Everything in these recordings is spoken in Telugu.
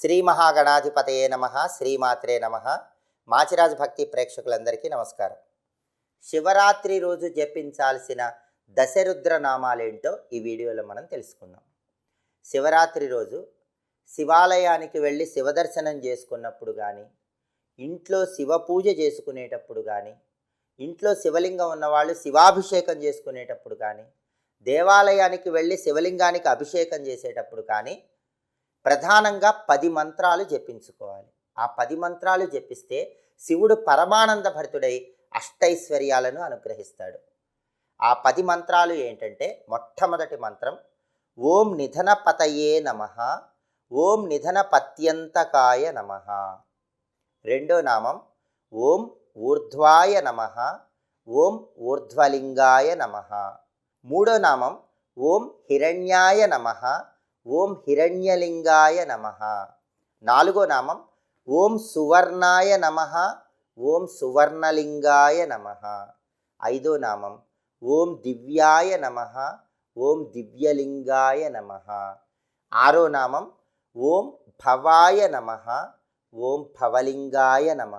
శ్రీ మహాగణాధిపతయే నమ శ్రీమాత్రే నమ. మాచిరాజ్ భక్తి ప్రేక్షకులందరికీ నమస్కారం. శివరాత్రి రోజు జపించాల్సిన దశరుద్ర నామాలేంటో ఈ వీడియోలో మనం తెలుసుకుందాం. శివరాత్రి రోజు శివాలయానికి వెళ్ళి శివదర్శనం చేసుకున్నప్పుడు కానీ ఇంట్లో శివ పూజ చేసుకునేటప్పుడు కానీ ఇంట్లో శివలింగం ఉన్నవాళ్ళు శివాభిషేకం చేసుకునేటప్పుడు కానీ దేవాలయానికి వెళ్ళి శివలింగానికి అభిషేకం చేసేటప్పుడు కానీ ప్రధానంగా పది మంత్రాలు జపించుకోవాలి. ఆ పది మంత్రాలు జపిస్తే శివుడు పరమానంద భరితుడై అష్టైశ్వర్యాలను అనుగ్రహిస్తాడు. ఆ పది మంత్రాలు ఏంటంటే మొట్టమొదటి మంత్రం ఓం నిధన పతయే నమ ఓం నిధన పత్యంతకాయ నమ. రెండో నామం ఓం ఊర్ధ్వాయ నమ ఓం ఊర్ధ్వలింగాయ నమ. మూడో నామం ఓం హిరణ్యాయ నమ ఓం హిరణ్యలింగాయ నమ. నాలుగో నామం ఓం సువర్ణాయ నమ ఓం సువర్ణలింగాయ నమ. ఐదో నామం ఓం దివ్యాయ నమ ఓం దివ్యలింగాయ నమ. ఆరో నామం ఓం భవాయ నమ ఓం భవలింగాయ నమ.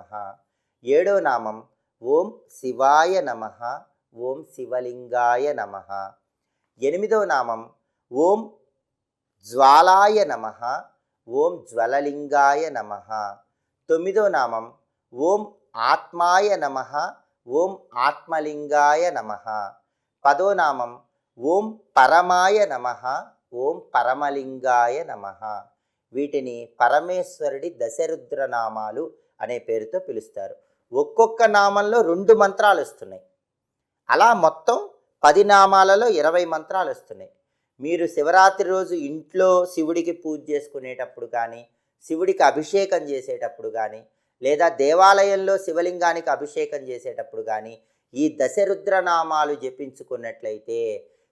ఏడో నామం ఓం శివాయ నమ ఓం శివలింగాయ నమ. ఎనిమిదో నామం ఓం జ్వాలాయ నమ ఓం జ్వలలింగాయ నమ. తొమ్మిదో నామం ఓం ఆత్మాయ నమ ఓం ఆత్మలింగాయ నమ. పదో నామం ఓం పరమాయ నమ ఓం పరమలింగాయ నమ. వీటిని పరమేశ్వరుడి దశరుద్ర నామాలు అనే పేరుతో పిలుస్తారు. ఒక్కొక్క నామంలో రెండు మంత్రాలు వస్తున్నాయి. అలా మొత్తం పది నామాలలో ఇరవై మంత్రాలు వస్తున్నాయి. మీరు శివరాత్రి రోజు ఇంట్లో శివుడికి పూజ చేసుకునేటప్పుడు కానీ శివుడికి అభిషేకం చేసేటప్పుడు కానీ లేదా దేవాలయంలో శివలింగానికి అభిషేకం చేసేటప్పుడు కానీ ఈ దశరుద్ర నామాలు జపించుకున్నట్లయితే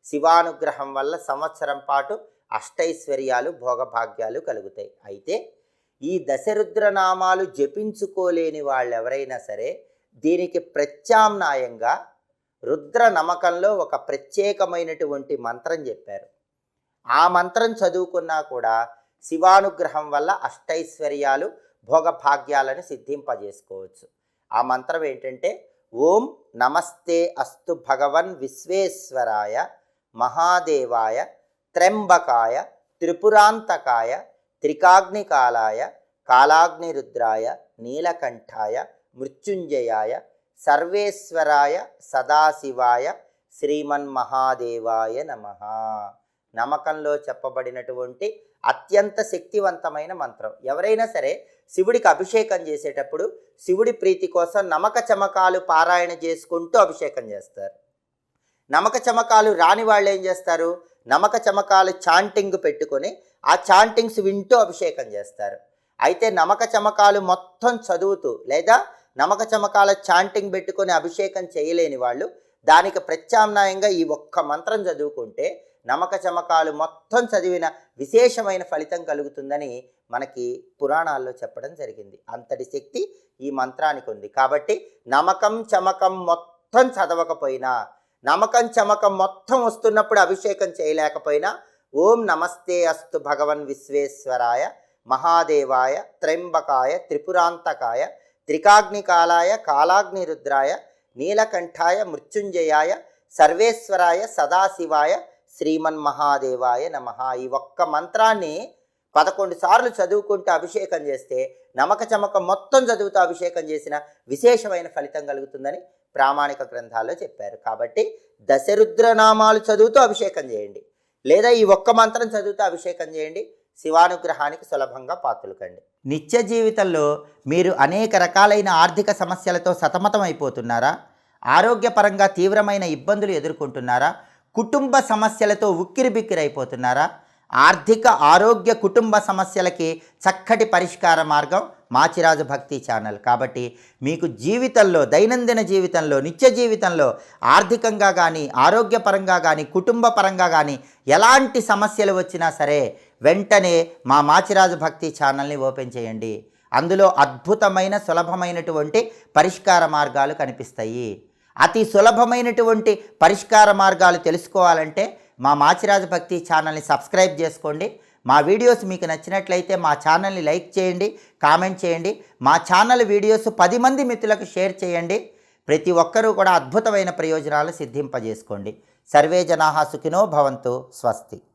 శివానుగ్రహం వల్ల సంవత్సరం పాటు అష్టైశ్వర్యాలు భోగభాగ్యాలు కలుగుతాయి. అయితే ఈ దశరుద్ర నామాలు జపించుకోలేని వాళ్ళు ఎవరైనా సరే దీనికి ప్రత్యామ్నాయంగా రుద్ర నమ్మకంలో ఒక ప్రత్యేకమైనటువంటి మంత్రం చెప్పారు. ఆ మంత్రం చదువుకున్నా కూడా శివానుగ్రహం వల్ల అష్టైశ్వర్యాలు భోగభాగ్యాలను సిద్ధింపజేసుకోవచ్చు. ఆ మంత్రం ఏంటంటే ఓం నమస్తే అస్తు భగవన్ విశ్వేశ్వరాయ మహాదేవాయ త్ర్యంబకాయ త్రిపురాంతకాయ త్రికాగ్నికాలాయ కాలాగ్నిరుద్రాయ నీలకంఠాయ మృత్యుంజయాయ సర్వేశ్వరాయ సదాశివాయ శ్రీమన్మహాదేవాయ నమ. నమ్మకంలో చెప్పబడినటువంటి అత్యంత శక్తివంతమైన మంత్రం. ఎవరైనా సరే శివుడికి అభిషేకం చేసేటప్పుడు శివుడి ప్రీతి కోసం నమక చమకాలు పారాయణ చేసుకుంటూ అభిషేకం చేస్తారు. నమక చమకాలు రాని వాళ్ళు ఏం చేస్తారు? నమక చమకాలు చాంటింగ్ పెట్టుకొని ఆ చాంటింగ్స్ వింటూ అభిషేకం చేస్తారు. అయితే నమక చమకాలు మొత్తం చదువుతూ లేదా నమక చమకాల చాంటింగ్ పెట్టుకొని అభిషేకం చేయలేని వాళ్ళు దానికి ప్రత్యామ్నాయంగా ఈ ఒక్క మంత్రం చదువుకుంటే నమక చమకాలు మొత్తం చదివిన విశేషమైన ఫలితం కలుగుతుందని మనకి పురాణాల్లో చెప్పడం జరిగింది. అంతటి శక్తి ఈ మంత్రానికి ఉంది. కాబట్టి నమకం చమకం మొత్తం చదవకపోయినా నమకం చమకం మొత్తం వస్తున్నప్పుడు అభిషేకం చేయలేకపోయినా ఓం నమస్తే అస్తు భగవన్ విశ్వేశ్వరాయ మహాదేవాయ త్ర్యంబకాయ త్రిపురాంతకాయ త్రికాగ్నికాలాయ కాలాగ్నిరుద్రాయ నీలకంఠాయ మృత్యుంజయాయ సర్వేశ్వరాయ సదాశివాయ శ్రీమన్మహాదేవాయ నమ. ఈ ఒక్క మంత్రాన్ని పదకొండు సార్లు చదువుకుంటూ అభిషేకం చేస్తే నమక చమక మొత్తం చదువుతూ అభిషేకం చేసిన విశేషమైన ఫలితం కలుగుతుందని ప్రామాణిక గ్రంథాల్లో చెప్పారు. కాబట్టి దశరుద్రనామాలు చదువుతూ అభిషేకం చేయండి. లేదా ఈ ఒక్క మంత్రం చదువుతూ అభిషేకం చేయండి. శివానుగ్రహానికి సులభంగా పాత్రలు కండి నిత్య జీవితంలో మీరు అనేక రకాలైన ఆర్థిక సమస్యలతో సతమతం అయిపోతున్నారా ఆరోగ్యపరంగా తీవ్రమైన ఇబ్బందులు ఎదుర్కొంటున్నారా? కుటుంబ సమస్యలతో ఉక్కిరిబిక్కిరైపోతున్నారా? ఆర్థిక ఆరోగ్య కుటుంబ సమస్యలకి చక్కటి పరిష్కార మార్గం మాచిరాజు భక్తి ఛానల్. కాబట్టి మీకు జీవితంలో దైనందిన జీవితంలో నిత్య జీవితంలో ఆర్థికంగా కానీ ఆరోగ్యపరంగా కానీ కుటుంబ పరంగా కానీ ఎలాంటి సమస్యలు వచ్చినా సరే వెంటనే మా మాచిరాజు భక్తి ఛానల్ని ఓపెన్ చేయండి. అందులో అద్భుతమైన సులభమైనటువంటి పరిష్కార మార్గాలు కనిపిస్తాయి. అతి సులభమైనటువంటి పరిష్కార మార్గాలు తెలుసుకోవాలంటే మా మాచిరాజు భక్తి ఛానల్ని సబ్స్క్రైబ్ చేసుకోండి. మా వీడియోస్ మీకు నచ్చినట్లయితే మా ఛానల్ని లైక్ చేయండి కామెంట్ చేయండి. మా ఛానల్ వీడియోస్ పది మంది మిత్రులకు షేర్ చేయండి. ప్రతి ఒక్కరూ కూడా అద్భుతమైన ప్రయోజనాలు సిద్ధింపజేసుకోండి. సర్వే జనాహా సుఖినో భవంతు స్వస్తి.